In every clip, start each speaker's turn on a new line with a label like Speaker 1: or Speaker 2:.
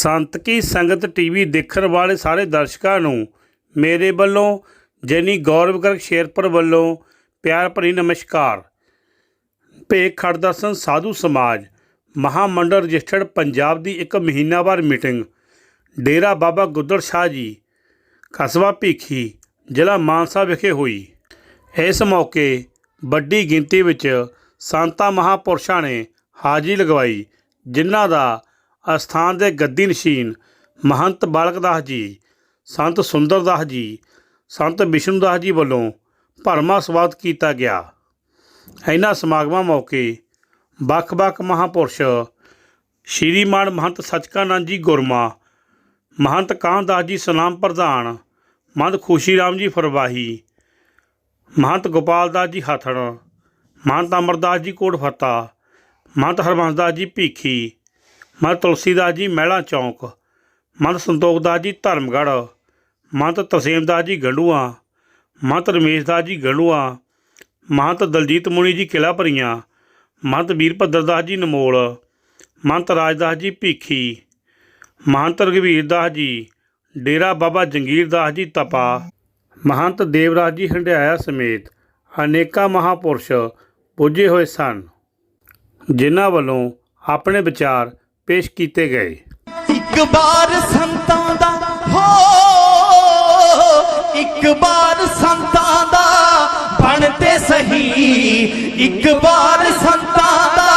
Speaker 1: ਸੰਤ ਕੀ ਸੰਗਤ ਟੀਵੀ ਦੇਖਣ ਵਾਲੇ ਸਾਰੇ ਦਰਸ਼ਕਾਂ ਨੂੰ ਮੇਰੇ ਵੱਲੋਂ, ਜੈਨੀ ਗੌਰਵ ਗਰਗ ਸ਼ੇਰਪੁਰ ਵੱਲੋਂ ਪਿਆਰ ਭਰੀ ਨਮਸਕਾਰ। ਭੇਖ ਖੜਦਰਸ਼ਨ ਸਾਧੂ ਸਮਾਜ, ਮਹਾਮੰਡਲ ਰਜਿਸਟਰਡ ਪੰਜਾਬ ਦੀ ਇੱਕ ਮਹੀਨਾਵਾਰ ਮੀਟਿੰਗ। ਡੇਰਾ ਬਾਬਾ ਗੁੱਦੜ ਸ਼ਾਹ ਜੀ, ਕਸਬਾ ਭੀਖੀ, ਜ਼ਿਲ੍ਹਾ ਮਾਨਸਾ ਵਿਖੇ ਹੋਈ। ਇਸ ਮੌਕੇ ਵੱਡੀ ਗਿਣਤੀ ਵਿੱਚ ਸੰਤਾਂ ਮਹਾਪੁਰਸ਼ਾਂ ਨੇ ਹਾਜ਼ਰੀ ਲਗਵਾਈ, ਜਿਨ੍ਹਾਂ ਦਾ ਅਸਥਾਨ ਦੇ ਗੱਦੀ ਨਸ਼ੀਨ, ਮਹੰਤ ਬਾਲਕ ਦਾਸ ਜੀ, ਸੰਤ ਸੁੰਦਰਦਾਸ ਜੀ, ਸੰਤ ਵਿਸ਼ਨੂੰ ਜੀ ਵੱਲੋਂ ਭਰਮਾ ਸਵਾਗਤ ਕੀਤਾ ਗਿਆ। ਇਹਨਾਂ ਸਮਾਗਮਾਂ ਮੌਕੇ ਵੱਖ-ਵੱਖ ਮਹਾਪੁਰਸ਼ ਸ਼੍ਰੀਮਾਨ ਮਹੰਤ ਸਚਕਾਨੰਦ ਜੀ ਗੁਰਮਾ, ਮਹੰਤ ਕਾਹਦਾਸ ਜੀ ਸਲਾਮ ਪ੍ਰਧਾਨ, ਮਹੰਤ ਖੁਸ਼ੀ ਰਾਮ ਜੀ ਫਰਵਾਹੀ, ਮਹੰਤ ਗੋਪਾਲ ਦਾਸ ਜੀ ਹਥੜ, ਮਹੰਤ ਅਮਰਦਾਸ ਜੀ ਕੋਟ ਫਤਾ, ਮਹੰਤ ਹਰਬੰਸ ਦਾਸ ਜੀ ਭੀਖੀ ਮਹੰਤ ਤੁਲਸੀਦਾਸ ਜੀ ਮਹਿਲਾ ਚੌਂਕ ਮਹੰਤ ਸੰਤੋਖਦਾਸ ਜੀ ਧਰਮਗੜ੍ਹ, ਮਹੰਤ ਤਰਸੇਮ ਜੀ ਗੰਡੂਆ, ਮਹੰਤ ਰਮੇਸ਼ ਦਾਸ ਜੀ ਗੰਡੂਆ, ਮਹੰਤ ਦਲਜੀਤ ਮੁਨੀ ਜੀ ਕਿਲਾ ਭਰੀਆਂ, ਮਹੰਤ ਵੀਰਭੱਦਰ ਦਾਸ ਜੀ ਨਮੋਲ, ਮਹੰਤ ਰਾਜਦਾਸ ਜੀ ਭੀਖੀ, ਮਹੰਤ ਰਘਵੀਰ ਦਾਸ ਜੀ, ਡੇਰਾ ਬਾਬਾ ਜੰਗੀਰ ਦਾਸ ਜੀ ਤਪਾ, ਮਹੰਤ ਦੇਵਰਾਜ ਜੀ ਹੰਡਿਆਇਆ ਸਮੇਤ ਅਨੇਕਾਂ ਮਹਾਪੁਰਸ਼ ਪੁੱਜੇ ਹੋਏ ਸਨ, ਜਿਨ੍ਹਾਂ ਵੱਲੋਂ ਆਪਣੇ ਵਿਚਾਰ ਪੇਸ਼ ਕੀਤੇ ਗਏ।
Speaker 2: ਇੱਕ ਵਾਰ ਸੰਤਾਂ ਦਾ, ਹੋ, ਇੱਕ ਵਾਰ ਸੰਤਾਂ ਦਾ ਬਣਤੇ ਸਹੀ। ਇੱਕ ਵਾਰ ਸੰਤਾਂ ਦਾ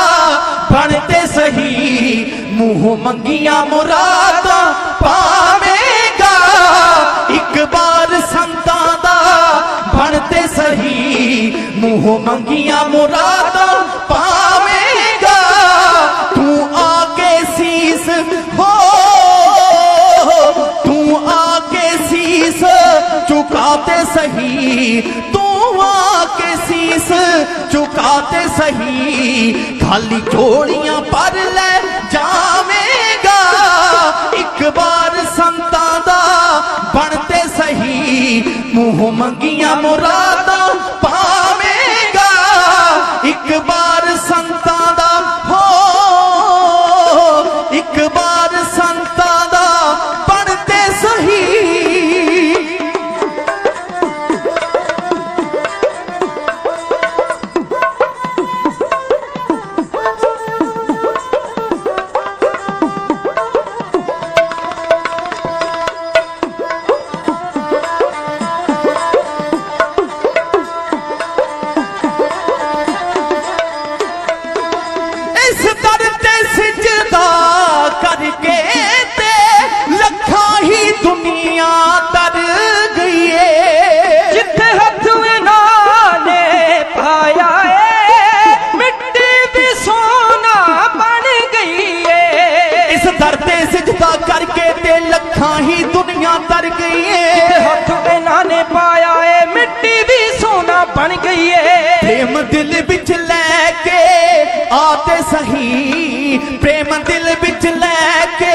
Speaker 2: ਬਣਤੇ ਸਹੀ। ਮੂੰਹ ਮੰਗੀਆਂ ਮੁਰਾਦਾਂ ਪਾਵੇਂਗਾ। ਇੱਕ ਵਾਰ ਸੰਤਾਂ ਦਾ ਬਣਤੇ ਸਹੀ। ਮੂੰਹ ਮੰਗੀਆਂ ਮੁਰਾਦਾਂ ਸਹੀ ਤੂੰ ਆ ਕੇ ਸੀਸ ਝੁਕਾਤੇ ਸਹੀ ਖਾਲੀ ਝੋਲੀਆਂ ਪਰ ਲੈ ਦਿਲ ਵਿੱਚ ਲੈ ਕੇ ਆਤੇ ਸਹੀ, ਪ੍ਰੇਮ ਦਿਲ ਵਿੱਚ ਲੈ ਕੇ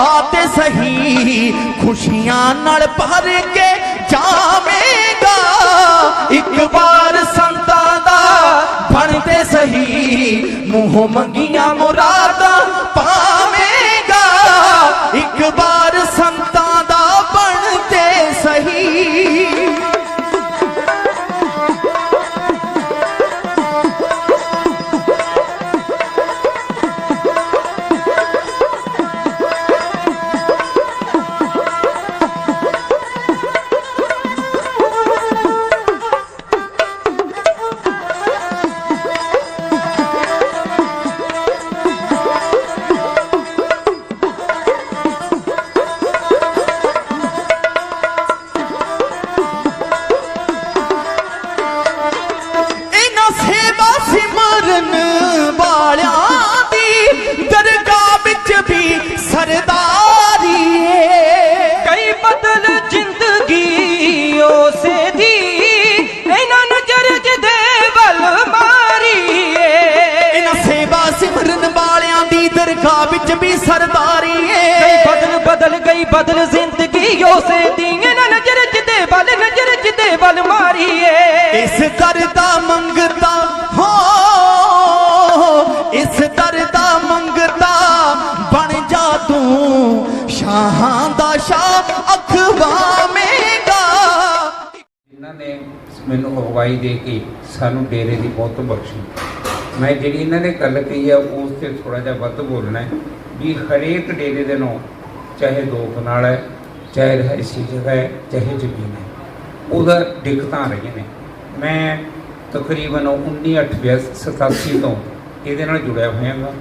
Speaker 2: ਆਤੇ ਸਹੀ, ਖੁਸ਼ੀਆਂ ਨਾਲ ਭਰ ਕੇ ਜਾਵੇਗਾ। ਇੱਕ ਵਾਰ ਸੰਤਾਂ ਦਾ ਬਣਦੇ ਸਹੀ, ਮੂੰਹ ਮੰਗੀਆਂ
Speaker 3: ਮੁਰਾ
Speaker 2: ਇਹਨਾਂ ਨੇ
Speaker 4: ਮੈਨੂੰ ਅਗਵਾਈ ਦੇ ਕੇ ਸਾਨੂੰ ਡੇਰੇ ਦੀ ਬਹੁਤ ਬਖਸ਼ੀ। ਮੈਂ ਜਿਹੜੀ ਇਹਨਾਂ ਨੇ ਗੱਲ ਕਹੀ ਆ ਉਸ ਤੇ ਥੋੜਾ ਜਿਹਾ ਵੱਧ ਬੋਲਣਾ ਹੈ ਵੀ ਹਰੇਕ ਡੇਰੇ ਦੇ ਨੂੰ ਚਾਹੇ ਦੋ ਨਾਲ ਹੈ ਚਾਹੇ ਰਹਿਸੀ ਜਗ੍ਹਾ ਹੈ ਚਾਹੇ ਜ਼ਮੀਨ ਹੈ। ਉਹਦਾ ਦਿੱਕਤਾਂ ਰਹੀਆਂ ਨੇ। ਮੈਂ ਤਕਰੀਬਨ 19 8 87 ਤੋਂ ਇਹਦੇ ਨਾਲ ਜੁੜਿਆ ਹੋਇਆ ਹਾਂ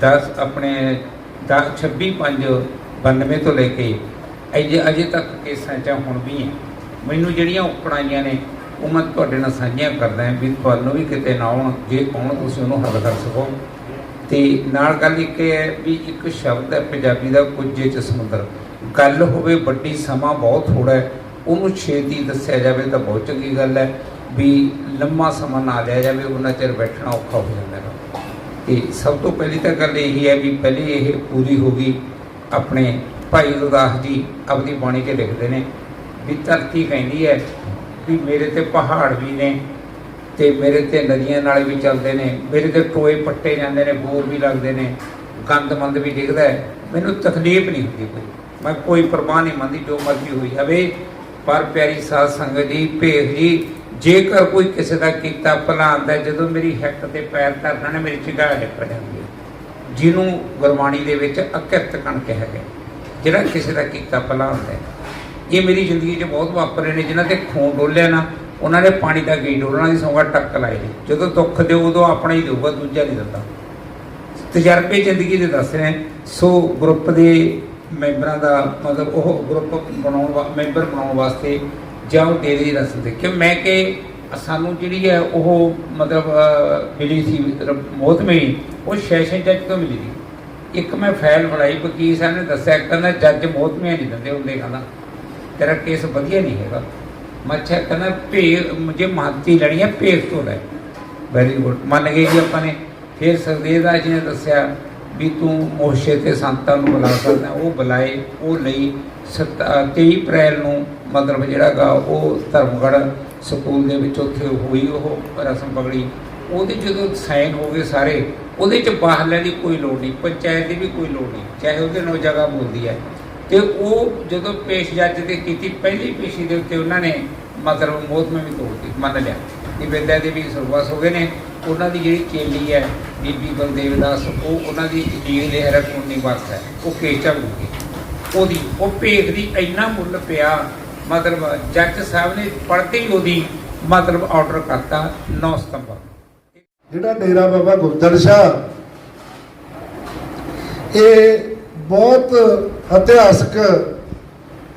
Speaker 4: 10 ਆਪਣੇ 10 26 5 92 ਤੋਂ ਲੈ ਕੇ ਅਜੇ ਅਜੇ ਤੱਕ ਕੇਸਾਂ 'ਚ ਹੁਣ ਵੀ ਹੈ। ਮੈਨੂੰ ਜਿਹੜੀਆਂ ਉਪੜਾਈਆਂ ਨੇ, ਉਹ ਮੈਂ ਤੁਹਾਡੇ ਨਾਲ ਸਾਂਝੀਆਂ ਕਰਦਾ ਹਾਂ ਵੀ ਤੁਹਾਨੂੰ ਵੀ ਕਿਤੇ ਨਾ ਆਉਣ, ਜੇ ਆਉਣ ਤੁਸੀਂ ਉਹਨੂੰ ਹੱਲ ਕਰ ਸਕੋ। ਤੇ ਨਾਲ ਗੱਲ ਇੱਕ ਇਹ ਹੈ ਵੀ ਇੱਕ ਸ਼ਬਦ ਹੈ, ਪੰਜਾਬੀ ਦਾ ਕੁਝੇ ਚ ਸਮੁੰਦਰ। ਗੱਲ ਹੋਵੇ ਵੱਡੀ, ਸਮਾਂ ਬਹੁਤ ਥੋੜਾ ਹੈ। ਉਹਨੂੰ ਛੇਤੀ ਦੱਸਿਆ ਜਾਵੇ ਤਾਂ ਬਹੁਤ ਚੰਗੀ ਗੱਲ ਹੈ ਵੀ ਲੰਮਾ ਸਮਾਂ ਨਾ ਲਿਆ ਜਾਵੇ, ਉਹਨਾਂ ਚਿਰ ਬੈਠਣਾ ਔਖਾ ਹੋ ਜਾਂਦਾ ਹੈ। ਤੇ ਸਭ ਤੋਂ ਪਹਿਲੀ ਤਾਂ ਗੱਲ ਇਹ ਹੈ ਵੀ ਪਹਿਲੀ ਇਹ ਪੂਰੀ ਹੋ ਗਈ, ਆਪਣੇ ਭਾਈ ਗੁਰਦਾਸ ਜੀ ਆਪਣੀ ਬਾਣੀ 'ਚ ਲਿਖਦੇ ਨੇ ਵੀ ਧਰਤੀ ਕਹਿੰਦੀ ਹੈ ਵੀ ਮੇਰੇ ਤੇ ਪਹਾੜ ਵੀ ਨੇ ਤੇ ਮੇਰੇ ਤੇ ਨਦੀਆਂ ਨਾਲੇ ਵੀ ਚੱਲਦੇ ਨੇ, ਮੇਰੇ ਤੇ ਟੋਏ ਪੱਟੇ ਜਾਂਦੇ ਨੇ, ਬੋਰ ਵੀ ਲੱਗਦੇ ਨੇ ਗੰਦ ਮੰਦ ਵੀ ਡਿੱਗਦਾ ਮੈਨੂੰ ਤਕਲੀਫ ਨਹੀਂ ਹੁੰਦੀ ਕੋਈ। ਮੈਂ ਕੋਈ ਪਰਵਾਹ ਨਹੀਂ ਮੰਨਦੀ, ਜੋ ਮਰਜ਼ੀ ਹੋਈ ਜਾਵੇ ਪਰ ਪਿਆਰੀ ਸਾਧ ਸੰਗਤ ਜੀ, ਭੇਖ ਜੀ, ਜੇਕਰ ਕੋਈ ਕਿਸੇ ਦਾ ਕੀਤਾ ਭਲਾ ਆਉਂਦਾ ਜਦੋਂ ਮੇਰੀ ਹਿੱਕ ਤੇ ਪੈਰ ਧਰਨਾ ਨੇ, ਮੇਰੀ ਚਿਗਾੜ ਨਿਕਲ ਜਾਂਦੀ ਹੈ। ਜਿਹਨੂੰ ਗੁਰਬਾਣੀ ਦੇ ਵਿੱਚ ਅਕਿਰਤ ਕਣ ਕਿਹਾ ਗਿਆ। ਜਿਹੜਾ ਕਿਸੇ ਦਾ ਕੀਤਾ ਭਲਾ ਹੁੰਦਾ ਇਹ ਮੇਰੀ ਜ਼ਿੰਦਗੀ 'ਚ ਬਹੁਤ ਵਾਪਰੇ ਨੇ, ਜਿਨ੍ਹਾਂ ਤੇ ਖੂਨ ਡੋਲਿਆ ਨਾ, ਉਹਨਾਂ ਨੇ ਪਾਣੀ ਦਾ ਗਈ ਡੋਲਣਾ ਦੀ ਸੌਂਗਾ ਟੱਕ ਲਾਏ ਨੇ। ਜਦੋਂ ਦੁੱਖ ਦਿਓ, ਉਦੋਂ ਆਪਣਾ ਹੀ ਦੇਊਗਾ ਦੂਜਾ ਨਹੀਂ ਦਿੰਦਾ ਤਜਰਬੇ ਜ਼ਿੰਦਗੀ ਦੇ ਦੱਸ ਰਹੇ ਸੋ ਗਰੁੱਪ ਦੇ ਮੈਂਬਰਾਂ ਦਾ ਮਤਲਬ ਉਹ ਗਰੁੱਪ ਬਣਾਉਣ ਵਾ- ਮੈਂਬਰ ਬਣਾਉਣ ਵਾਸਤੇ ਜਾਂ ਉਹ ਡੇਰੇ ਦੀ ਰਸਮ ਤੇ। ਕਿਉਂ ਮੈਂ ਕਿ ਸਾਨੂੰ ਜਿਹੜੀ ਹੈ ਉਹ ਮਤਲਬ ਮਿਲੀ ਸੀ ਮੋਹਤਮੀ ਉਹ ਸੈਸ਼ਨ ਜੱਜ ਤੋਂ ਮਿਲੀ ਸੀ। ਇੱਕ ਮੈਂ ਫਾਈਲ ਬਣਾਈ, ਵਕੀਲ ਸਾਹਿਬ ਨੇ ਦੱਸਿਆ, ਕਹਿੰਦਾ ਜੱਜ ਮੋਹਤਮੀਆਂ ਨਹੀਂ ਦਿੰਦੇ ਹੁੰਦੇ, ਕਹਿੰਦਾ। ਤੇਰਾ ਕੇਸ ਵਧੀਆ ਨਹੀਂ ਹੈਗਾ। ਮੈਂ ਮੱਛਾ ਕਹਿੰਦਾ ਭੇ ਮੁਝੇ ਮਾਤੀ ਲੜੀ ਹੈ ਭੇਸ ਤੋਂ ਲੈ। ਵੈਰੀ ਗੁੱਡ ਮੰਨ ਗਏ ਜੀ ਆਪਾਂ ਨੇ। ਫਿਰ ਸਰਦੇਵ ਜੀ ਨੇ ਦੱਸਿਆ ਵੀ ਤੂੰ ਮੋਸ਼ੇ ਤੇ ਸੰਤਾਂ ਨੂੰ ਬੁਲਾ ਸਕਦਾ, ਉਹ ਬੁਲਾਏ, ਉਹ ਲਈ ਸਤ- ਅਹ 23 ਅਪ੍ਰੈਲ ਨੂੰ ਮਤਲਬ ਜਿਹੜਾਗਾ ਉਹ ਧਰਮਗੜ੍ਹ ਸਕੂਲ ਦੇ ਵਿੱਚ ਉੱਥੇ ਹੋਈ ਉਹ ਰਸਮ ਪਗੜੀ। ਉਹਦੇ ਜਦੋਂ ਸਾਈਨ ਹੋ ਗਏ ਸਾਰੇ, ਉਹਦੇ ਚ ਬਾਹਰਲੇ ਦੀ ਕੋਈ ਲੋੜ ਨਹੀਂ, ਪੰਚਾਇਤ ਦੀ ਵੀ ਕੋਈ ਲੋੜ ਨਹੀਂ, ਚਾਹੇ ਉਹਦੇ ਨਾਲ ਜਗ੍ਹਾ ਬੋਲਦੀ ਹੈ। ਤੇ ਉਹ ਜਦੋਂ ਪੇਸ਼ ਜੱਜ ਤੇ ਕੀਤੀ, ਪਹਿਲੀ ਪੇਸ਼ੀ ਦੇ ਉੱਤੇ ਉਹਨਾਂ ਨੇ ਮਤਲਬ ਮੋਹਤਮੇ ਵੀ ਤੋੜਤੀ ਮੰਨ ਲਿਆ। ਕਿ ਵਿਦਿਆ ਦੇ ਵੀ ਸਰਵਾਸ ਹੋ ਗਏ ਨੇ। ਉਹਨਾਂ ਦੀ ਜਿਹੜੀ ਚੇਲੀ ਹੈ, ਬੀਬੀ ਬਲਦੇਵ ਦਾਸ, ਉਹ ਉਹਨਾਂ ਦੀ ਲੀਗ ਦੇ ਹਰਕ 19 ਵਰਸ ਹੈ। ਉਹ ਕੇਸ ਚੱਲੂਗੀ ਉਹਦੀ, ਉਹ ਭੇਖ ਦੀ ਇੰਨਾ ਮੁੱਲ ਪਿਆ, ਮਤਲਬ ਜੱਜ ਸਾਹਿਬ ਨੇ ਪੜ੍ਹਦੇ ਹੀ ਉਹਦੀ ਮਤਲਬ ਆਰਡਰ ਕਰਤਾ 9 ਸਤੰਬਰ।
Speaker 5: ਜਿਹੜਾ ਡੇਰਾ ਬਾਬਾ ਗੁਰਦਰ ਸ਼ਾਹ ਇਹ ਬਹੁਤ ਇਤਿਹਾਸਕ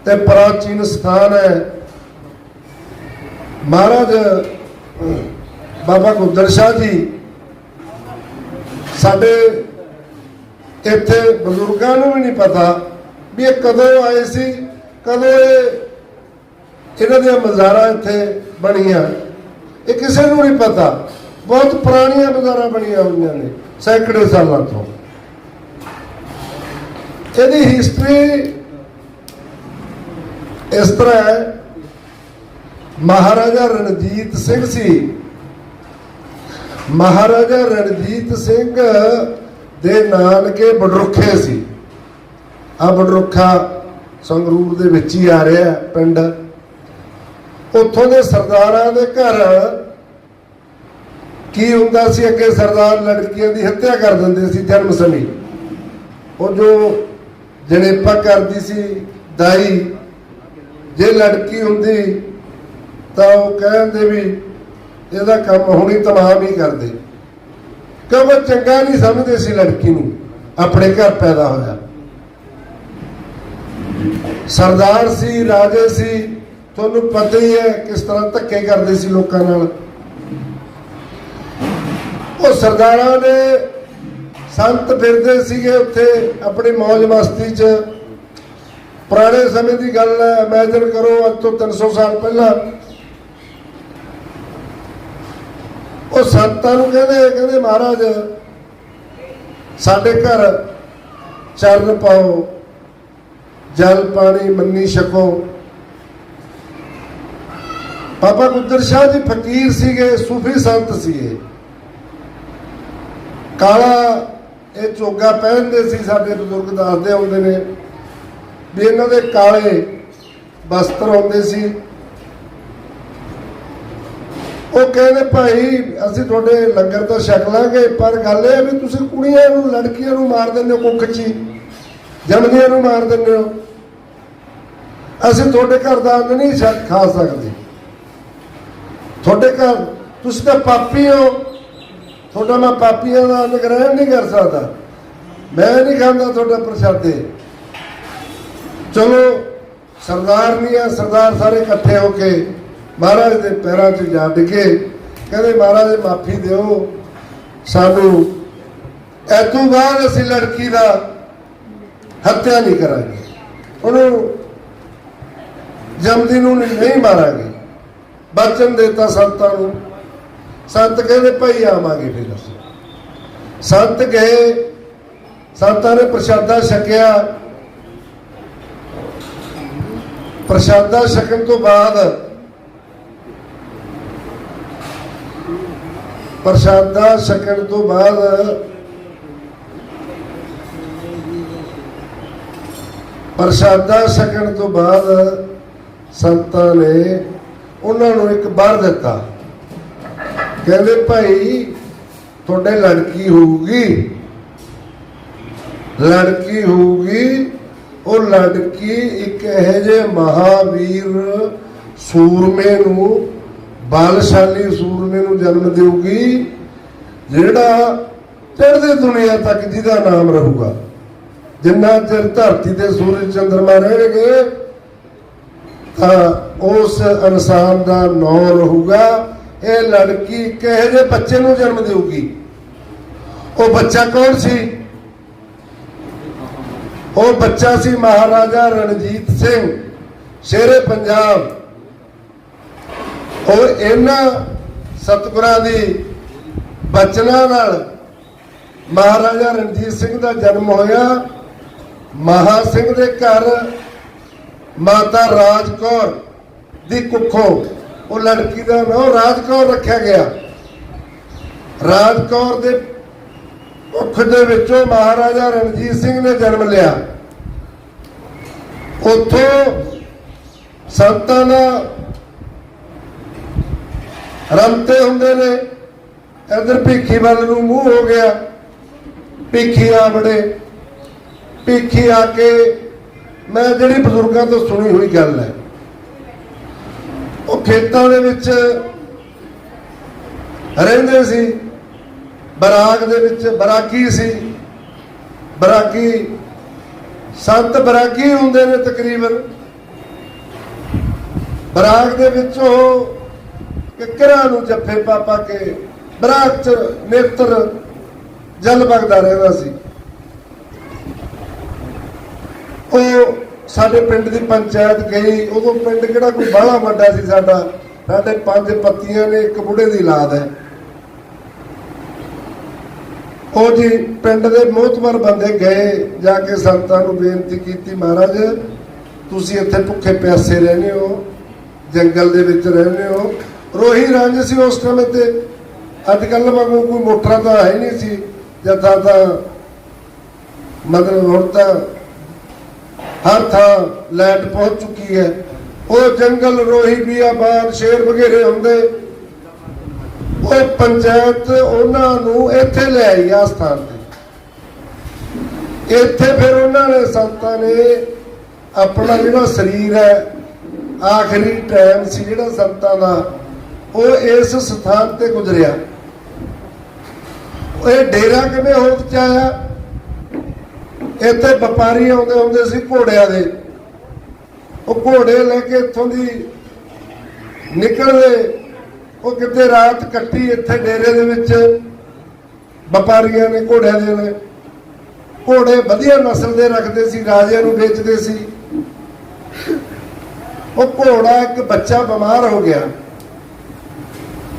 Speaker 5: ਤੇ ਪ੍ਰਾਚੀਨ ਸਥਾਨ ਹੈ। ਮਹਾਰਾਜ ਬਾਬਾ ਗੁਰਦਰ ਸ਼ਾਹ ਜੀ, ਸਾਡੇ ਇੱਥੇ ਬਜ਼ੁਰਗਾਂ ਨੂੰ ਵੀ ਨਹੀਂ ਪਤਾ ਵੀ ਇਹ ਕਦੋਂ ਆਏ ਸੀ, ਕਦੋਂ ਇਹ ਇਹਨਾਂ ਦੀਆਂ ਮਜ਼ਾਰਾਂ ਇੱਥੇ ਬਣੀਆਂ। ਇਹ ਕਿਸੇ ਨੂੰ ਨਹੀਂ ਪਤਾ। ਬਹੁਤ ਪੁਰਾਣੀਆਂ ਮਜ਼ਾਰਾਂ ਬਣੀਆਂ ਹੋਈਆਂ ਨੇ, ਸੈਂਕੜੇ ਸਾਲਾਂ ਤੋਂ। ਇਹਦੀ ਹਿਸਟਰੀ ਇਸ ਤਰ੍ਹਾਂ ਹੈ। ਮਹਾਰਾਜਾ ਰਣਜੀਤ ਸਿੰਘ ਸੀ। ਮਹਾਰਾਜਾ ਰਣਜੀਤ ਸਿੰਘ ਦੇ ਨਾਨਕੇ ਬਡਰੁੱਖੇ ਸੀ। ਆ ਬਡਰੁੱਖਾ ਸੰਗਰੂਰ ਦੇ ਵਿੱਚ ਹੀ ਆ ਰਿਹਾ ਪਿੰਡ। ਉੱਥੋਂ ਦੇ ਸਰਦਾਰਾਂ ਦੇ ਘਰ ਕੀ ਹੁੰਦਾ ਸੀ? ਅੱਗੇ ਸਰਦਾਰ ਲੜਕੀਆਂ ਦੀ ਹੱਤਿਆ ਕਰ ਦਿੰਦੇ ਸੀ ਜਨਮ ਸਮੇਂ। ਉਹ ਜੋ ਜਣੇਪਾ ਕਰਦੀ ਸੀ, ਦਾਈ, ਜੇ ਲੜਕੀ ਹੁੰਦੀ ਤਾਂ ਉਹ ਕਹਿੰਦੇ ਵੀ ਇਹਦਾ ਕੰਮ ਹੁਣੀ ਤਮਾਮ ਹੀ ਕਰਦੇ। ਕਿਉਂਕਿ ਚੰਗਾ ਨਹੀਂ ਸਮਝਦੇ ਸੀ ਲੜਕੀ ਨੂੰ। ਆਪਣੇ ਘਰ ਪੈਦਾ ਹੋਇਆ। ਸਰਦਾਰ ਸੀ, ਰਾਜੇ ਸੀ, ਤੁਹਾਨੂੰ ਪਤਾ ਹੀ ਹੈ ਕਿਸ ਤਰ੍ਹਾਂ ਧੱਕੇ ਕਰਦੇ ਸੀ ਲੋਕਾਂ ਨਾਲ। ਉਹ ਸਰਦਾਰਾਂ ਨੇ ਸੰਤ ਫਿਰਦੇ ਸੀਗੇ ਉੱਥੇ, ਆਪਣੀ ਮौज ਮਸਤੀ 'ਚ। ਪੁਰਾਣੇ ਸਮੇਂ ਦੀ ਗੱਲ ਹੈ ਇਮੇਜਿਨ ਕਰੋ, ਅੱਜ ਤੋਂ 300 ਸਾਲ ਪਹਿਲਾਂ ਉਹ ਸੰਤਾਂ ਨੂੰ ਕਹਿੰਦੇ ਕਹਿੰਦੇ ਮਹਾਰਾਜ, ਸਾਡੇ ਘਰ ਚਰਨ ਪਾਓ, ਜਲ ਪਾਣੀ ਮੰਨੀ ਛਕੋ। ਬਾਬਾ ਗੁੱਜਰ ਸ਼ਾਹ ਜੀ ਫਕੀਰ ਸੀਗੇ, ਸੂਫੀ ਸੰਤ ਸੀ ਕਾਲਾ ਇਹ ਚੋਗਾ ਪਹਿਨਦੇ ਸੀ, ਸਾਡੇ ਬਜ਼ੁਰਗ ਦੱਸਦੇ ਆਉਂਦੇ ਨੇ ਵੀ ਇਹਨਾਂ ਦੇ ਕਾਲੇ ਵਸਤਰ ਹੁੰਦੇ ਸੀ। ਉਹ ਕਹਿੰਦੇ, ਭਾਈ, ਅਸੀਂ ਤੁਹਾਡੇ ਲੰਗਰ ਤਾਂ ਛਕ ਲਾਂਗੇ, ਪਰ ਗੱਲ ਇਹ ਵੀ ਤੁਸੀਂ ਕੁੜੀਆਂ ਨੂੰ, ਲੜਕੀਆਂ ਨੂੰ ਮਾਰ ਦਿੰਦੇ ਹੋ ਕੁੱਖ 'ਚ ਹੀ। ਜੰਮਦੀਆਂ ਨੂੰ ਮਾਰ ਦਿੰਦੇ ਹੋ। ਅਸੀਂ ਤੁਹਾਡੇ ਘਰ ਦਾ ਅੰਨ ਨਹੀਂ ਛਕ, ਖਾ ਸਕਦੇ। ਤੁਹਾਡੇ ਘਰ, ਤੁਸੀਂ ਤਾਂ ਪਾਪੀ ਹੋ। ਤੁਹਾਡਾ ਮੈਂ ਪਾਪੀਆਂ ਦਾ ਅੰਨ ਗ੍ਰਹਿਣ ਨਹੀਂ ਕਰ ਸਕਦਾ। ਮੈਂ ਨਹੀਂ ਖਾਂਦਾ ਤੁਹਾਡਾ ਪ੍ਰਸ਼ਾਦੇ। ਚਲੋ ਸਰਦਾਰ ਨਹੀਂ ਆ ਸਰਦਾਰ ਸਾਰੇ ਇਕੱਠੇ ਹੋ ਕੇ ਮਹਾਰਾਜ ਦੇ ਪੈਰਾਂ 'ਚ ਜਾ ਡਿੱਗੇ। ਕਹਿੰਦੇ, ਮਹਾਰਾਜ, ਮਾਫੀ ਦਿਓ। ਸਾਨੂੰ ਐਤੋਂ ਬਾਅਦ ਅਸੀਂ ਲੜਕੀ ਦਾ ਹੱਤਿਆ ਨਹੀਂ ਕਰਾਂਗੇ। ਉਹਨੂੰ ਜਮਦੀ ਨੂੰ ਨਹੀਂ ਮਾਰਾਂਗੇ। ਬਚਨ ਦਿੱਤਾ ਸੰਤਾਂ ਨੂੰ। ਸੰਤ ਕਹਿੰਦੇ, ਭਾਈ, ਆਵਾਂਗੇ ਫਿਰ ਅਸੀਂ। ਸੰਤ ਗਏ। ਸੰਤਾਂ ਨੇ ਪ੍ਰਸ਼ਾਦਾ ਛਕਿਆ। ਪ੍ਰਸ਼ਾਦਾ ਛਕਣ ਤੋਂ ਬਾਅਦ ਪ੍ਰਸ਼ਾਦਾ ਛਕਣ ਤੋਂ ਬਾਅਦ ਪ੍ਰਸ਼ਾਦਾ ਛਕਣ ਤੋਂ ਬਾਅਦ ਸੰਤਾਂ ਨੇ ਉਹਨਾਂ ਨੂੰ ਇੱਕ ਬਾਰ ਦਿੱਤਾ। ਕਹਿੰਦੇ, ਭਾਈ, ਤੁਹਾਡੇ ਲੜਕੀ ਹੋਊਗੀ। ਲੜਕੀ ਹੋਊਗੀ, ਉਹ ਲੜਕੀ ਇੱਕ ਇਹੋ ਜਿਹੇ ਮਹਾਵੀਰ ਸੂਰਮੇ ਨੂੰ ਬਲਸ਼ਾਲੀ ਸੂਰਮੇ ਨੂੰ ਜਨਮ ਦੇਊਗੀ, ਜਿਹੜਾ ਚੜ੍ਹਦੀ ਦੁਨੀਆ ਤੱਕ ਜਿਹਦਾ ਨਾਮ ਰਹੂਗਾ। ਜਿੰਨਾ ਚਿਰ ਧਰਤੀ ਤੇ ਸੂਰਜ ਚੰਦਰਮਾ ਰਹਿਣਗੇ ਤਾਂ ਉਸ ਇਨਸਾਨ ਦਾ ਨਾਂ ਰਹੂਗਾ, ਇਹ ਲੜਕੀ ਕਿਹੋ ਜਿਹੇ ਬੱਚੇ ਨੂੰ ਜਨਮ ਦੇਊਗੀ? ਉਹ ਬੱਚਾ ਕੌਣ ਸੀ? ਉਹ ਬੱਚਾ ਸੀ ਮਹਾਰਾਜਾ ਰਣਜੀਤ ਸਿੰਘ, ਸ਼ੇਰੇ ਪੰਜਾਬ। ਉਹ ਇਹਨਾਂ ਸਤਿਗੁਰਾਂ ਦੀ ਬਚਨਾਂ ਨਾਲ ਮਹਾਰਾਜਾ ਰਣਜੀਤ ਸਿੰਘ ਦਾ ਜਨਮ ਹੋਇਆ। ਮਹਾ ਸਿੰਘ ਦੇ ਘਰ ਮਾਤਾ ਰਾਜ ਕੌਰ ਦੀ ਕੁੱਖੋਂ ਉਹ ਲੜਕੀ ਦਾ ਨਾਮ ਰਾਜ ਕੌਰ ਰੱਖਿਆ ਗਿਆ। ਰਾਜ ਕੌਰ ਦੇ ਕੁੱਖ ਦੇ ਵਿੱਚੋਂ ਮਹਾਰਾਜਾ ਰਣਜੀਤ ਸਿੰਘ ਨੇ ਜਨਮ ਲਿਆ। ਉੱਥੋਂ ਸੰਤਾਂ ਦਾ ਰੰਤੇ ਹੁੰਦੇ ਨੇ। ਇਧਰ ਭੀਖੀ ਵੱਲ ਨੂੰ ਮੂੰਹ ਹੋ ਗਿਆ। ਭੀਖੀ ਆ ਬੜੇ। ਭੀਖੀ ਆ ਕੇ ਮੈਂ ਜਿਹੜੀ ਬਜ਼ੁਰਗਾਂ ਤੋਂ ਸੁਣੀ ਹੋਈ ਗੱਲ ਹੈ, ਉਹ ਖੇਤਾਂ ਦੇ ਵਿੱਚ ਰਹਿੰਦੇ ਸੀ। ਬਰਾਕ ਦੇ ਵਿੱਚ ਬਰਾਕੀ ਸੀ। ਬਰਾਕੀ ਸੰਤ ਬਰਾਕੀ ਹੁੰਦੇ ਨੇ ਤਕਰੀਬਨ। ਬਰਾਕ ਦੇ ਵਿੱਚ ਉਹ ਕਿਕਰਾਂ ਨੂੰ ਜੱਫੇ ਪਾ ਪਾ ਕੇ ਬਰਾਗ ਨੇਤਰ ਜਲ ਵਗਦਾ ਰਹਿੰਦਾ ਸੀ। ਉਹ ਸਾਡੇ ਪਿੰਡ ਦੀ ਪੰਚਾਇਤ ਗਈ, ਉਦੋਂ ਪਿੰਡ ਕਿਹੜਾ ਕੋਈ ਬਾਹਲਾ ਵੱਡਾ ਸੀ ਸਾਡਾ, ਸਾਡੇ ਪੰਜ ਪੱਤੀਆਂ ਨੇ ਇੱਕ ਬੁੜੇ ਦੀ ਲਾਦ ਹੈ। ਉਹ ਜੀ ਪਿੰਡ ਦੇ ਮੋਹਤਵਰ ਬੰਦੇ ਗਏ, ਜਾ ਕੇ ਸੰਤਾਂ ਨੂੰ ਬੇਨਤੀ ਕੀਤੀ, ਮਹਾਰਾਜ, ਤੁਸੀਂ ਇੱਥੇ ਭੁੱਖੇ ਪਿਆਸੇ ਰਹਿੰਦੇ ਹੋ, ਜੰਗਲ ਦੇ ਵਿੱਚ ਰਹਿੰਦੇ ਹੋ ਰੋਹੀ ਰੰਜ ਸੀ ਉਸ ਸਮੇਂ ਤੇ। ਅੱਜ ਕੱਲ ਵਾਂਗੂ ਕੋਈ ਮੋਟਰਾਂ ਤਾਂ ਹੈ ਨਹੀਂ ਸੀ ਜਦਾਂ ਤਾਂ ਮਤਲਬ ਹੁਣ ਤਾਂ ਹਰ ਥਾਂ ਲਾਈਟ ਪਹੁੰਚ ਚੁੱਕੀ ਹੈ। ਉਹ ਜੰਗਲ ਰੋਹੀ ਬੀਆਬਾਨ ਸ਼ੇਰ ਵਗੈਰੇ ਹੁੰਦੇ। ਉਹ ਪੰਚਾਇਤ ਉਹਨਾਂ ਨੂੰ ਇੱਥੇ ਲੈ ਆਈ ਆ ਸਥਾਨ ਤੇ। ਇੱਥੇ ਫਿਰ ਉਹਨਾਂ ਨੇ ਸੰਤਾਂ ਨੇ ਆਪਣਾ ਜਿਹੜਾ ਸਰੀਰ ਹੈ, ਆਖਰੀ ਟਾਈਮ ਸੀ ਜਿਹੜਾ ਸੰਤਾਂ ਦਾ ਉਹ ਇਸ ਸਥਾਨ ਤੇ ਗੁਜ਼ਰਿਆ। ਇਹ ਡੇਰਾ ਕਿਵੇਂ ਹੋਂਦ ਚ ਆਇਆ ਇੱਥੇ ਵਪਾਰੀ ਆਉਂਦੇ ਹੁੰਦੇ ਸੀ ਘੋੜਿਆਂ ਦੇ। ਉਹ ਘੋੜੇ ਲੈ ਕੇ ਇੱਥੋਂ ਦੀ ਨਿਕਲਦੇ। ਉਹ ਕਿਤੇ ਰਾਤ ਕੱਟੀ ਇੱਥੇ ਡੇਰੇ ਦੇ ਵਿੱਚ। ਵਪਾਰੀਆਂ ਨੇ, ਘੋੜਿਆਂ ਦੇ ਨੇ। ਘੋੜੇ ਵਧੀਆ ਨਸਲ ਦੇ ਰੱਖਦੇ ਸੀ, ਰਾਜਿਆਂ ਨੂੰ ਵੇਚਦੇ ਸੀ। ਉਹ ਘੋੜਾ ਇੱਕ ਬੱਚਾ ਬਿਮਾਰ ਹੋ ਗਿਆ।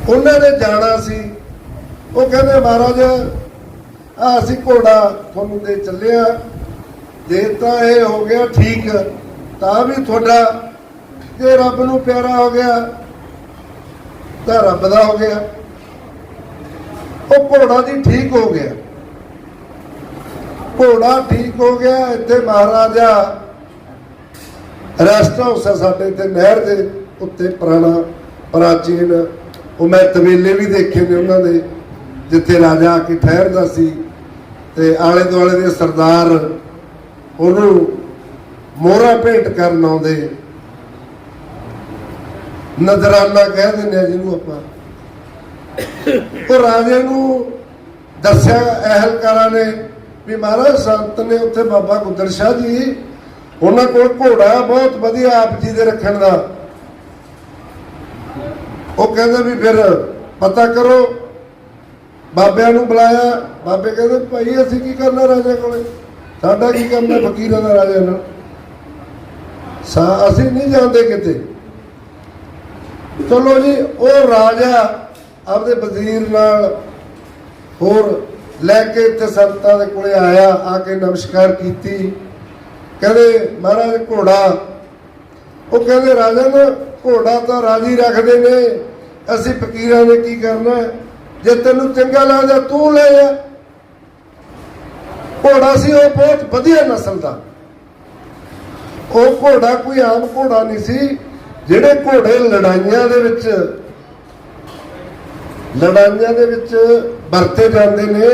Speaker 5: ਉਹਨਾਂ ਨੇ ਜਾਣਾ ਸੀ। ਉਹ ਕਹਿੰਦੇ, ਮਹਾਰਾਜ ਆ ਅਸੀਂ ਘੋੜਾ ਤੁਹਾਨੂੰ ਦੇ ਚੱਲਿਆ। ਜੇ ਤਾਂ ਇਹ ਹੋ ਗਿਆ ਠੀਕ, ਤਾਂ ਵੀ ਤੁਹਾਡਾ ਜੇ ਰੱਬ ਨੂੰ ਪਿਆਰਾ ਹੋ ਗਿਆ, ਤਾਂ ਰੱਬ ਦਾ ਹੋ ਗਿਆ। ਉਹ ਘੋੜਾ ਜੀ ਠੀਕ ਹੋ ਗਿਆ। ਘੋੜਾ ਠੀਕ ਹੋ ਗਿਆ, ਇੱਥੇ ਮਹਾਰਾਜਾ ਰੈਸਟ ਹਾਊਸ ਹੈ ਸਾਡੇ ਇੱਥੇ, ਨਹਿਰ ਦੇ ਉੱਤੇ ਪੁਰਾਣਾ, ਪ੍ਰਾਚੀਨ ਉਹ ਮੈਂ ਤਵੇਲੇ ਵੀ ਦੇਖੇ ਨੇ ਉਹਨਾਂ ਦੇ, ਜਿੱਥੇ ਰਾਜਾ ਆ ਕੇ ਠਹਿਰਦਾ ਸੀ ਤੇ ਆਲੇ ਦੁਆਲੇ ਦੇ ਸਰਦਾਰ ਉਹਨੂੰ ਮੋਹਰਾ ਭੇਟ ਕਰਨ ਆਉਂਦੇ। ਨਜ਼ਰਾਨਾ ਕਹਿ ਦਿੰਦੇ ਆ ਜਿਹਨੂੰ ਆਪਾਂ। ਉਹ ਰਾਜੇ ਨੂੰ ਦੱਸਿਆ ਅਹਿਲਕਾਰਾਂ ਨੇ ਵੀ ਮਹਾਰਾਜ ਸੰਤ ਨੇ ਉੱਥੇ ਬਾਬਾ ਗੁੱਦਰ ਸ਼ਾਹ ਜੀ, ਉਹਨਾਂ ਕੋਲ ਘੋੜਾ ਬਹੁਤ ਵਧੀਆ ਆਪ ਜੀ ਦੇ ਰੱਖਣ ਦਾ ਉਹ ਕਹਿੰਦੇ ਵੀ ਫਿਰ ਪਤਾ ਕਰੋ। ਬਾਬਿਆਂ ਨੂੰ ਬੁਲਾਇਆ। ਬਾਬੇ ਕਹਿੰਦੇ, ਭਾਈ, ਅਸੀਂ ਕੀ ਕਰਨਾ ਰਾਜਾ ਕੋਲੇ? ਸਾਡਾ ਕੀ ਕੰਮ ਹੈ ਫਕੀਰਾਂ ਦਾ ਰਾਜਾ ਨਾਲ? ਸਾ, ਅਸੀਂ ਨਹੀਂ ਜਾਂਦੇ ਕਿਤੇ। ਚਲੋ ਜੀ, ਉਹ ਰਾਜਾ ਆਪਦੇ ਵਜ਼ੀਰ ਨਾਲ ਹੋਰ ਲੈ ਕੇ ਇੱਥੇ ਸੰਤਾਂ ਦੇ ਕੋਲੇ ਆਇਆ, ਆ ਕੇ ਨਮਸਕਾਰ ਕੀਤੀ। ਕਹਿੰਦੇ, ਮਹਾਰਾਜ, ਘੋੜਾ। ਉਹ ਕਹਿੰਦੇ, ਰਾਜਾ ਨਾ ਘੋੜਾ ਤਾਂ ਰਾਜੀ ਰੱਖਦੇ ਨੇ। ਅਸੀਂ ਫਕੀਰਾਂ ਨੇ ਕੀ ਕਰਨਾ ਜੇ ਤੈਨੂੰ ਚੰਗਾ ਲੱਗਦਾ ਤੂੰ ਲੈ ਆ। ਘੋੜਾ ਸੀ, ਉਹ ਬਹੁਤ ਵਧੀਆ ਨਸਲ ਦਾ। ਉਹ ਘੋੜਾ ਕੋਈ ਆਮ ਘੋੜਾ ਨਹੀਂ ਸੀ, ਜਿਹੜੇ ਘੋੜੇ ਲੜਾਈਆਂ ਦੇ ਵਿੱਚ, ਲੜਾਈਆਂ ਦੇ ਵਿੱਚ ਵਰਤੇ ਜਾਂਦੇ ਨੇ,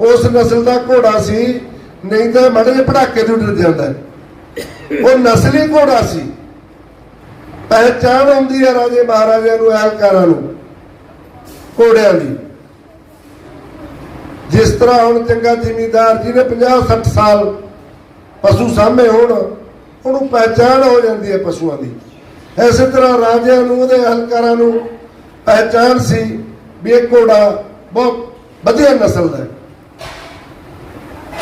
Speaker 5: ਉਸ ਨਸਲ ਦਾ ਘੋੜਾ ਸੀ, ਨਹੀਂ ਤਾਂ ਮਾੜੇ ਜਿਹੇ ਪੜਾਕੇ ਤੋਂ ਡਰ ਜਾਂਦਾ ਉਹ ਨਸਲੀ ਘੋੜਾ ਸੀ। ਪਹਿਚਾਣ ਹੁੰਦੀ ਹੈ ਰਾਜੇ ਮਹਾਰਾਜਿਆਂ ਨੂੰ ਅਹਲਕਾਰਾਂ ਨੂੰ, ਘੋੜਿਆਂ ਦੀ। ਜਿਸ ਤਰ੍ਹਾਂ ਹੁਣ ਚੰਗਾ ਜਿਮੀਦਾਰ ਜਿਹਨੇ 50 60 ਸਾਲ ਪਸ਼ੂ ਸਾਹਮਣੇ ਹੋਣ, ਉਹਨੂੰ ਪਹਿਚਾਣ ਹੋ ਜਾਂਦੀ ਹੈ ਪਸ਼ੂਆਂ ਦੀ। ਐਸੇ ਤਰ੍ਹਾਂ ਰਾਜਿਆਂ ਨੂੰ, ਉਹਦੇ ਅਹਲਕਾਰਾਂ ਨੂੰ ਪਹਿਚਾਣ ਸੀ ਵੀ ਇਹ ਘੋੜਾ ਬਹੁਤ ਵਧੀਆ ਨਸਲ ਦਾ ਹੈ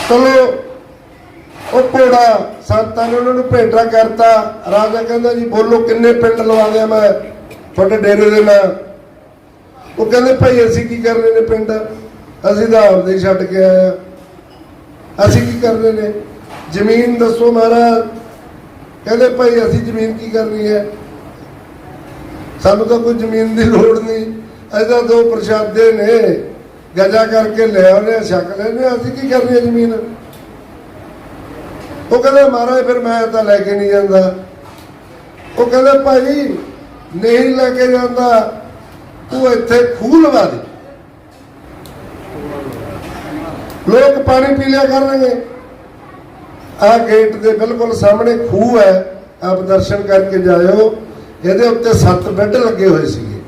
Speaker 5: ਚਲੋ ਉਹ ਘੋੜਾ ਸੰਤਾਂ ਨੇ ਉਹਨਾਂ ਨੂੰ ਭੇਟਾ ਕਰਤਾ। ਰਾਜਾ ਕਹਿੰਦਾ ਜੀ ਬੋਲੋ ਕਿੰਨੇ ਪਿੰਡ ਲਵਾ ਦਿਆਂ ਮੈਂ? ਤੁਹਾਡੇ ਡੇਰੇ ਦੇ ਨਾਲ ਉਹ ਕਹਿੰਦੇ ਭਾਈ ਅਸੀਂ ਕੀ ਕਰਨੇ ਨੇ ਪਿੰਡ? ਅਸੀਂ ਤਾਂ ਆਪਦੇ ਛੱਡ ਕੇ ਆਏ ਆ ਅਸੀਂ ਕੀ ਕਰਨੇ ਨੇ? ਜ਼ਮੀਨ ਦੱਸੋ ਮਹਾਰਾਜ। ਕਹਿੰਦੇ ਭਾਈ ਅਸੀਂ ਜ਼ਮੀਨ ਕੀ ਕਰਨੀ ਹੈ? ਸਾਨੂੰ ਤਾਂ ਕੋਈ ਜ਼ਮੀਨ ਦੀ ਲੋੜ ਨਹੀਂ। ਅਸੀਂ ਦੋ ਪ੍ਰਸ਼ਾਦੇ ਨੇ। ਗਜਾ ਕਰਕੇ ਲੈ ਆਉਨੇ ਆ, ਛਕ ਲੈਣੇ ਆ, ਅਸੀਂ ਕੀ ਕਰਨੀ ਹੈ ਜ਼ਮੀਨ? ਉਹ ਕਹਿੰਦੇ, ਮਹਾਰਾਜ, ਫਿਰ ਮੈਂ ਤਾਂ ਲੈ ਕੇ ਨਹੀਂ ਜਾਂਦਾ। ਉਹ ਕਹਿੰਦੇ, ਭਾਈ, ਨਹੀਂ ਲੈ ਕੇ ਜਾਂਦਾ, ਤੂੰ ਇੱਥੇ ਖੂਹ ਲਵਾ ਦੇ। ਲੋਕ ਪਾਣੀ ਪੀ ਲਿਆ ਕਰਨਗੇ। ਆ ਗੇਟ ਦੇ ਬਿਲਕੁਲ ਸਾਹਮਣੇ ਖੂਹ ਹੈ। ਆਪ ਦਰਸ਼ਨ ਕਰਕੇ ਜਾਇਓ। ਇਹਦੇ ਉੱਤੇ ਸੱਤ ਬੈੱਡ ਲੱਗੇ ਹੋਏ ਸੀਗੇ।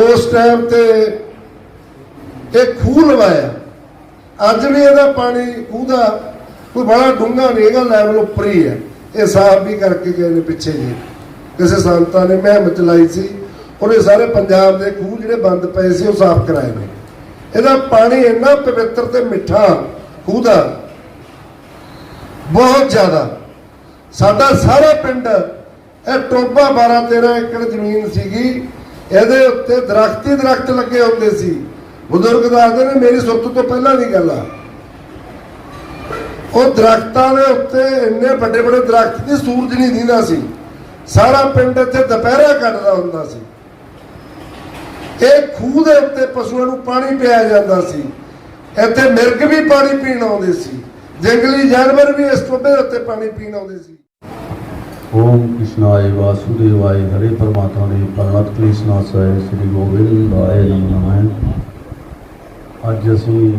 Speaker 5: ਉਸ ਟਾਈਮ ਤੇ ਇਹ ਖੂਹ ਲਵਾਇਆ। ਅੱਜ ਵੀ ਇਹਦਾ ਪਾਣੀ ਖੂਹ ਦਾ ਕੋਈ ਬੜਾ ਡੂੰਘਾ ਨਹੀਂ ਹੈਗਾ ਲੈਵਲ ਉੱਪਰ ਹੀ ਹੈ। ਇਹ ਸਾਫ਼ ਵੀ ਕਰਕੇ ਗਏ ਨੇ ਪਿੱਛੇ ਜੀ। ਕਿਸੇ ਸੰਤਾਂ ਨੇ ਮਹਿਮ ਚਲਾਈ ਸੀ ਉਹਨੇ ਸਾਰੇ ਪੰਜਾਬ ਦੇ ਖੂਹ ਜਿਹੜੇ ਬੰਦ ਪਏ ਸੀ, ਉਹ ਸਾਫ਼ ਕਰਾਏ ਨੇ। ਇਹਦਾ ਪਾਣੀ ਇੰਨਾ ਪਵਿੱਤਰ ਤੇ ਮਿੱਠਾ ਖੂਹ ਦਾ। ਬਹੁਤ ਜ਼ਿਆਦਾ। ਸਾਡਾ ਸਾਰਾ ਪਿੰਡ, ਇਹ ਟੋਬਾ 12 13 ਏਕੜ ਜ਼ਮੀਨ ਸੀਗੀ। ਇਹਦੇ ਉੱਤੇ ਦਰਖਤ ਹੀ ਦਰਖਤ ਲੱਗੇ ਹੁੰਦੇ ਸੀ। ਬਜ਼ੁਰਗ ਦੱਸਦੇ ਨੇ, ਮੇਰੀ ਸੁਰਤ ਤੋਂ ਪਹਿਲਾਂ ਦੀ ਗੱਲ ਆ। ਉਹ ਦਰਖਤਾਂ ਦੇ ਉੱਤੇ ਇੰਨੇ ਵੱਡੇ ਵੱਡੇ ਦਰਖਤ ਦੀ ਸੂਰਜ ਨਹੀਂ ਦਿੰਦਾ ਸੀ। ਸਾਰਾ ਪਿੰਡ ਇੱਥੇ ਦੁਪਹਿਰਾ ਕੱਟਦਾ ਹੁੰਦਾ ਸੀ। ਇਹ ਖੂਹ ਦੇ ਉੱਤੇ ਪਸ਼ੂਆਂ ਨੂੰ ਪਾਣੀ ਪਿਆਇਆ ਜਾਂਦਾ ਸੀ। ਇੱਥੇ ਮਿਰਗ ਵੀ ਪਾਣੀ ਪੀਣ ਆਉਂਦੇ ਸੀ। ਜੰਗਲੀ ਜਾਨਵਰ ਵੀ ਇਸ ਟੋਬੇ ਉੱਤੇ ਪਾਣੀ ਪੀਣ ਆਉਂਦੇ ਸੀ।
Speaker 6: ਓਮ ਕ੍ਰਿਸ਼ਨਾਏ ਵਾਸੁਦੇਵਾਏ, ਹਰੇ ਪਰਮਾਤਮਾ ਪਰਮਤ ਕ੍ਰਿਸ਼ਨਾਸਾਏ ਸ੍ਰੀ ਗੋਬਿੰਦਾਏ ਨਮੋ ਨਮः ਅੱਜ ਅਸੀਂ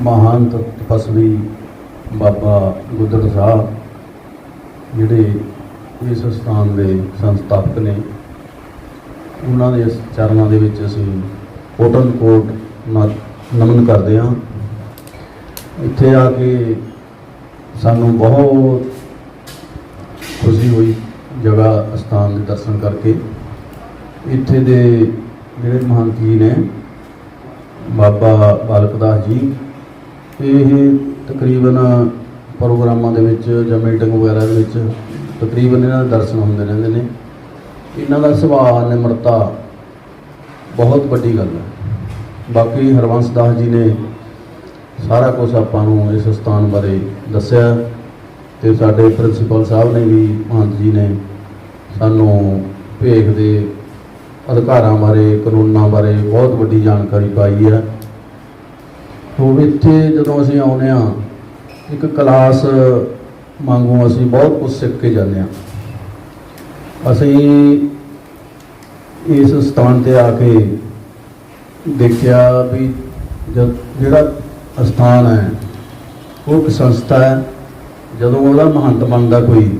Speaker 6: ਮਹਾਨ ਤਪਸਵੀ ਬਾਬਾ ਗੁੱਦਰ ਸਾਹਿਬ, ਜਿਹੜੇ ਇਸ ਸਥਾਨ ਦੇ ਸੰਸਥਾਪਕ ਨੇ, ਉਹਨਾਂ ਦੇ ਚਰਨਾਂ ਦੇ ਵਿੱਚ ਅਸੀਂ ਕੋਟਨ ਕੋਟ ਨਮਨ ਕਰਦੇ ਹਾਂ। ਇੱਥੇ ਆ ਕੇ ਸਾਨੂੰ ਬਹੁਤ ਖੁਸ਼ੀ ਹੋਈ ਜਗ੍ਹਾ ਸਥਾਨ ਦੇ ਦਰਸ਼ਨ ਕਰਕੇ। ਇੱਥੇ ਦੇ ਜਿਹੜੇ ਮਹੰਤ ਜੀ ਨੇ, ਬਾਬਾ ਬਾਲਕ ਦਾਸ ਜੀ ਇਹ ਤਕਰੀਬਨ ਪ੍ਰੋਗਰਾਮਾਂ ਦੇ ਵਿੱਚ ਜਾਂ ਮੀਟਿੰਗ ਵਗੈਰਾ ਦੇ ਵਿੱਚ ਤਕਰੀਬਨ ਇਹਨਾਂ ਦੇ ਦਰਸ਼ਨ ਹੁੰਦੇ ਰਹਿੰਦੇ ਨੇ। ਇਹਨਾਂ ਦਾ ਸੁਭਾਅ, ਨਿਮਰਤਾ ਬਹੁਤ ਵੱਡੀ ਗੱਲ ਹੈ। ਬਾਕੀ ਹਰਵੰਸ ਦਾਸ ਜੀ ਨੇ ਸਾਰਾ ਕੁਝ ਆਪਾਂ ਨੂੰ ਇਸ ਸਥਾਨ ਬਾਰੇ ਦੱਸਿਆ ਤੇ ਸਾਡੇ ਪ੍ਰਿੰਸੀਪਲ ਸਾਹਿਬ ਨੇ ਵੀ ਮਹੰਤ ਜੀ ਨੇ ਸਾਨੂੰ ਭੇਖ ਦੇ ਅਧਿਕਾਰਾਂ ਬਾਰੇ, ਕਾਨੂੰਨਾਂ ਬਾਰੇ ਬਹੁਤ ਵੱਡੀ ਜਾਣਕਾਰੀ ਪਾਈ ਹੈ। ਉਹ ਇੱਥੇ ਜਦੋਂ ਅਸੀਂ ਆਉਂਦੇ ਆ ਇੱਕ ਕਲਾਸ ਵਾਂਗੂ ਅਸੀਂ ਬਹੁਤ ਕੁਝ ਸਿੱਖ ਕੇ ਜਾਂਦੇ ਆ ਅਸੀਂ ਇਸ ਸਥਾਨ ਤੇ ਆ ਕੇ ਦੇਖਿਆ ਵੀ ਜਿਹੜਾ ਅਸਥਾਨ ਹੈ, ਉਹ ਇੱਕ ਸੰਸਥਾ ਹੈ। ਜਦੋਂ ਉਹਦਾ ਮਹੰਤ ਬਣਦਾ ਕੋਈ,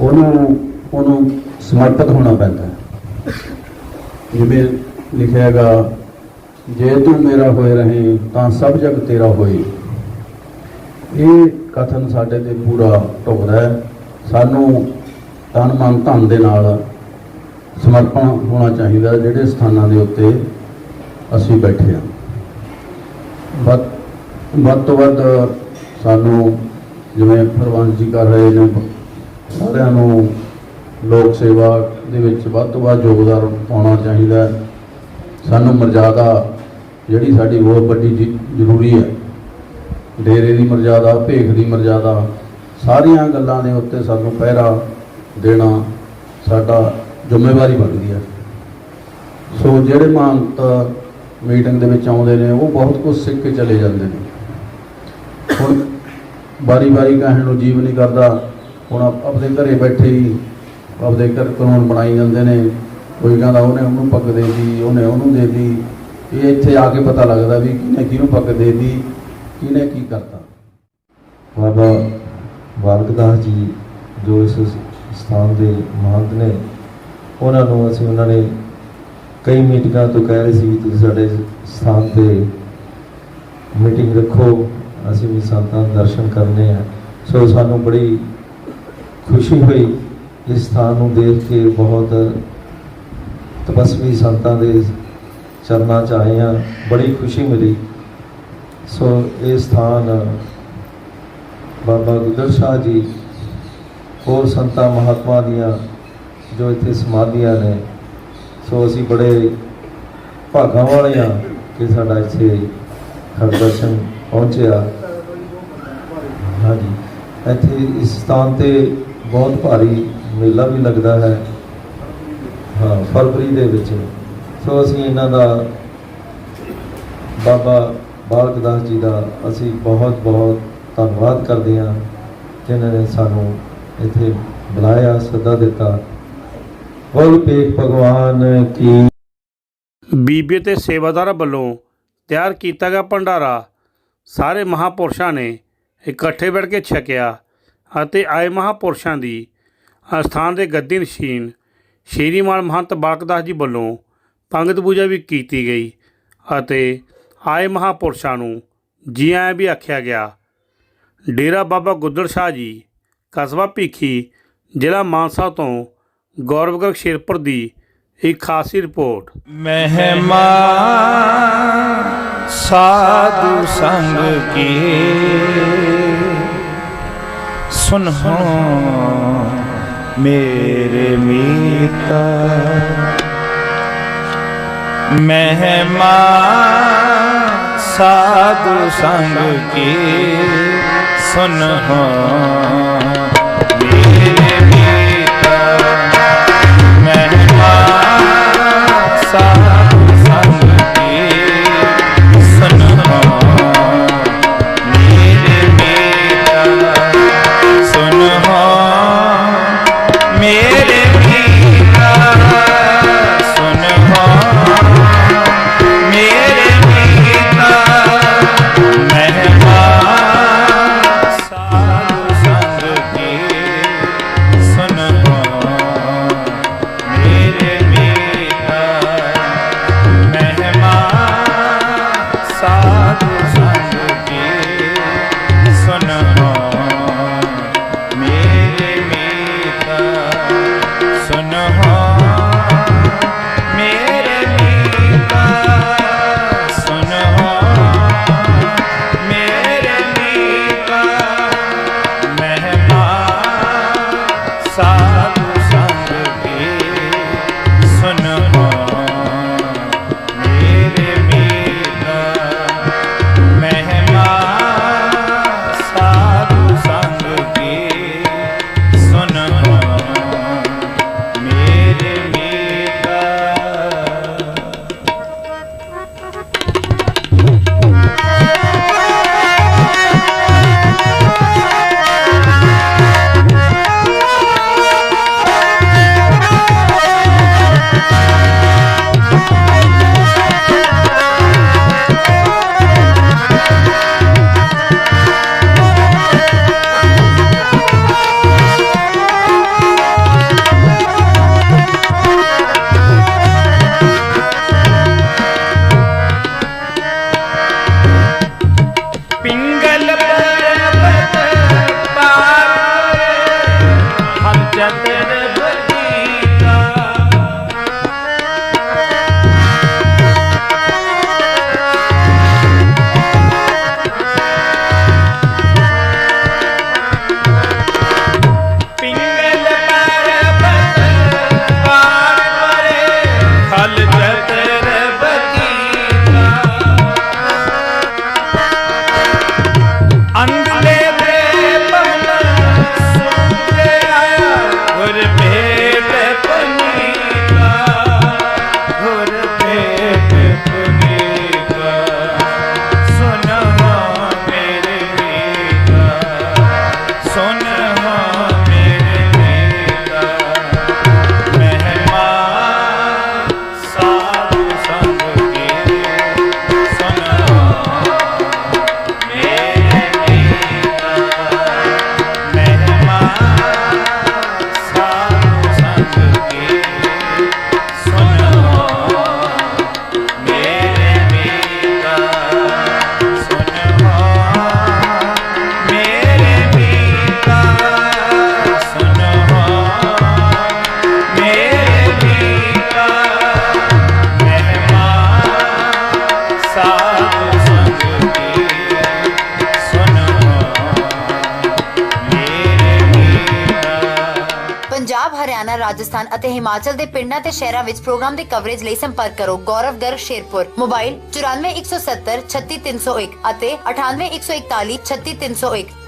Speaker 6: ਉਹਨੂੰ ਉਹਨੂੰ ਸਮਰਪਿਤ ਹੋਣਾ ਪੈਂਦਾ ਜਿਵੇਂ ਲਿਖਿਆ ਹੈਗਾ ਜੇ ਤੂੰ ਮੇਰਾ ਹੋਏ ਰਹੇ, ਤਾਂ ਸਭ ਜਗ ਤੇਰਾ ਹੋਏ। ਇਹ ਕਥਨ ਸਾਡੇ ਤੇ ਪੂਰਾ ਢੁਕਦਾ ਹੈ। ਸਾਨੂੰ ਤਨ ਮਨ ਧਨ ਦੇ ਨਾਲ ਸਮਰਪਣ ਹੋਣਾ ਚਾਹੀਦਾ ਜਿਹੜੇ ਸਥਾਨਾਂ ਦੇ ਉੱਤੇ ਅਸੀਂ ਬੈਠੇ ਹਾਂ। ਵੱਧ ਵੱਧ ਤੋਂ ਵੱਧ ਸਾਨੂੰ ਜਿਵੇਂ ਫਰਵੰਸ ਜੀ ਕਰ ਰਹੇ ਨੇ, ਸਾਰਿਆਂ ਨੂੰ ਲੋਕ ਸੇਵਾ ਦੇ ਵਿੱਚ ਵੱਧ ਤੋਂ ਵੱਧ ਯੋਗਦਾਨ ਪਾਉਣਾ ਚਾਹੀਦਾ ਸਾਨੂੰ ਮਰਜ਼ਾਦਾ ਜਿਹੜੀ ਸਾਡੀ ਬਹੁਤ ਵੱਡੀ ਜੀ- ਜ਼ਰੂਰੀ ਹੈ। ਡੇਰੇ ਦੀ ਮਰਜ਼ਾਦਾ, ਭੇਖ ਦੀ ਮਰਜ਼ਾਦਾ, ਸਾਰੀਆਂ ਗੱਲਾਂ ਦੇ ਉੱਤੇ ਸਾਨੂੰ ਪਹਿਰਾ ਦੇਣਾ ਸਾਡਾ ਜ਼ਿੰਮੇਵਾਰੀ ਬਣਦੀ ਹੈ। ਸੋ ਜਿਹੜੇ ਮਹੰਤ ਮੀਟਿੰਗ ਦੇ ਵਿੱਚ ਆਉਂਦੇ ਨੇ, ਉਹ ਬਹੁਤ ਕੁਝ ਸਿੱਖ ਕੇ ਚਲੇ ਜਾਂਦੇ ਨੇ। ਹੁਣ ਬਾਰੀ ਬਾਰੀ ਕਹਿਣ ਨੂੰ ਜੀਵ ਨਹੀਂ ਕਰਦਾ। ਹੁਣ ਆਪਣੇ ਘਰੇ ਬੈਠੇ ਹੀ ਆਪਦੇ ਘਰ ਕਾਨੂੰਨ ਬਣਾਈ ਜਾਂਦੇ ਨੇ। ਕੋਈ ਕਹਿੰਦਾ ਉਹਨੇ ਉਹਨੂੰ ਪੱਗ ਦੇ ਦੀ ਉਹਨੇ ਉਹਨੂੰ ਦੇ ਦਿੱਤੀ। ਇਹ ਇੱਥੇ ਆ ਕੇ ਪਤਾ ਲੱਗਦਾ ਵੀ ਕਿਹਨੇ ਕਿਹਨੂੰ ਪੱਗ ਦੇ ਦਿੱਤੀ, ਕਿਹਨੇ ਕੀ ਕਰਤਾ।
Speaker 7: ਬਾਬਾ ਬਾਲਕ ਜੀ ਜੋ ਇਸ ਸਥਾਨ ਦੇ ਮਹੰਤ ਨੇ, ਉਹਨਾਂ ਨੂੰ ਅਸੀਂ ਉਹਨਾਂ ਨੇ ਕਈ ਮੀਟਿੰਗਾਂ ਤੋਂ ਕਹਿ ਰਹੇ ਸੀ ਵੀ ਤੁਸੀਂ ਸਾਡੇ ਸਥਾਨ ਤੇ ਮੀਟਿੰਗ ਰੱਖੋ, ਅਸੀਂ ਵੀ ਸੰਤਾਂ ਦੇ ਦਰਸ਼ਨ ਕਰਨੇ ਆ। ਸੋ ਸਾਨੂੰ ਬੜੀ ਖੁਸ਼ੀ ਹੋਈ ਇਸ ਸਥਾਨ ਨੂੰ ਦੇਖ ਕੇ, ਬਹੁਤ ਤਪਸਵੀ ਸੰਤਾਂ ਦੇ ਚਰਨਾਂ 'ਚ ਆਏ ਆ ਬੜੀ ਖੁਸ਼ੀ ਮਿਲੀ। ਸੋ ਇਹ ਸਥਾਨ ਬਾਬਾ ਗੁਦਰ ਸ਼ਾਹ ਜੀ ਹੋਰ ਸੰਤਾਂ ਮਹਾਤਮਾ ਦੀਆਂ ਜੋ ਇੱਥੇ ਸਮਾਧੀਆਂ ਨੇ, ਸੋ ਅਸੀਂ ਬੜੇ ਭਾਗਾਂ ਵਾਲੇ ਹਾਂ ਕਿ ਸਾਡਾ ਇੱਥੇ ਹਰਦਰਸ਼ਨ ਪਹੁੰਚਿਆ। ਹਾਂਜੀ, ਇੱਥੇ ਇਸ ਸਥਾਨ ਤੇ ਬਹੁਤ ਭਾਰੀ ਮੇਲਾ ਵੀ ਲੱਗਦਾ ਹੈ। ਹਾਂ, ਫਰਵਰੀ ਦੇ ਵਿੱਚ। ਸੋ ਅਸੀਂ ਇਹਨਾਂ ਦਾ ਬਾਬਾ ਬਾਲਕ ਦਾਸ ਜੀ ਦਾ ਅਸੀਂ ਬਹੁਤ ਬਹੁਤ ਧੰਨਵਾਦ ਕਰਦੇ ਹਾਂ, ਜਿਨ੍ਹਾਂ ਨੇ ਸਾਨੂੰ ਇੱਥੇ ਬੁਲਾਇਆ, ਸੱਦਾ ਦਿੱਤਾ। ਬੋਲ ਪੇਖ ਭਗਵਾਨ ਕੀ
Speaker 1: ਬੀਬੀ ਤੇ ਸੇਵਾਦਾਰਾਂ ਵੱਲੋਂ ਤਿਆਰ ਕੀਤਾ ਗਿਆ ਭੰਡਾਰਾ, ਸਾਰੇ ਮਹਾਪੁਰਸ਼ਾਂ ਨੇ ਇਕੱਠੇ ਬੈਠ ਕੇ ਛਕਿਆ ਅਤੇ ਆਏ ਮਹਾਪੁਰਸ਼ਾਂ ਦੀ ਅਸਥਾਨ ਦੇ ਗੱਦੀ ਨਸ਼ੀਨ ਸ਼੍ਰੀਮਾਨ ਮਹੰਤ ਬਾਲਕਦਾਸ ਜੀ ਵੱਲੋਂ ਪੰਗਤ ਪੂਜਾ ਵੀ ਕੀਤੀ ਗਈ ਅਤੇ ਆਏ ਮਹਾਪੁਰਸ਼ਾਂ ਨੂੰ ਜੀ ਆਇਆਂ ਵੀ ਆਖਿਆ ਗਿਆ, ਡੇਰਾ ਬਾਬਾ ਗੁੱਦੜ ਸ਼ਾਹ ਜੀ, ਕਸਬਾ ਭੀਖੀ, ਜ਼ਿਲ੍ਹਾ ਮਾਨਸਾ ਤੋਂ ਗੌਰਵਗਰ ਸ਼ੇਰਪੁਰ ਦੀ ਇੱਕ ਖਾਸੀ ਰਿਪੋਰਟ।
Speaker 8: ਮਹਿਮਾ ਸਾਧੂ ਸੰਗ ਕੀ ਸੁਨਹੁ ਮੇਰੇ ਮੀਤਾ ਮਹਿਮਾ ਸਾਧੂ ਸੰਗ ਕੀ ਸੁਨਹੁ ਮੇਰੇ ਮਹਿਮਾ ਸਾਧੂ
Speaker 9: ਹਿਮਾਚਲ ਸ਼ਹਿਰਾਂ ਵਿੱਚ ਪ੍ਰੋਗਰਾਮ ਦੀ ਕਵਰੇਜ ਲਈ ਸੰਪਰਕ ਕਰੋ। ਗੌਰਵ ਗਰਗ ਸ਼ੇਰਪੁਰ। ਮੋਬਾਈਲ 94170 36301 ਅਤੇ 98141 36301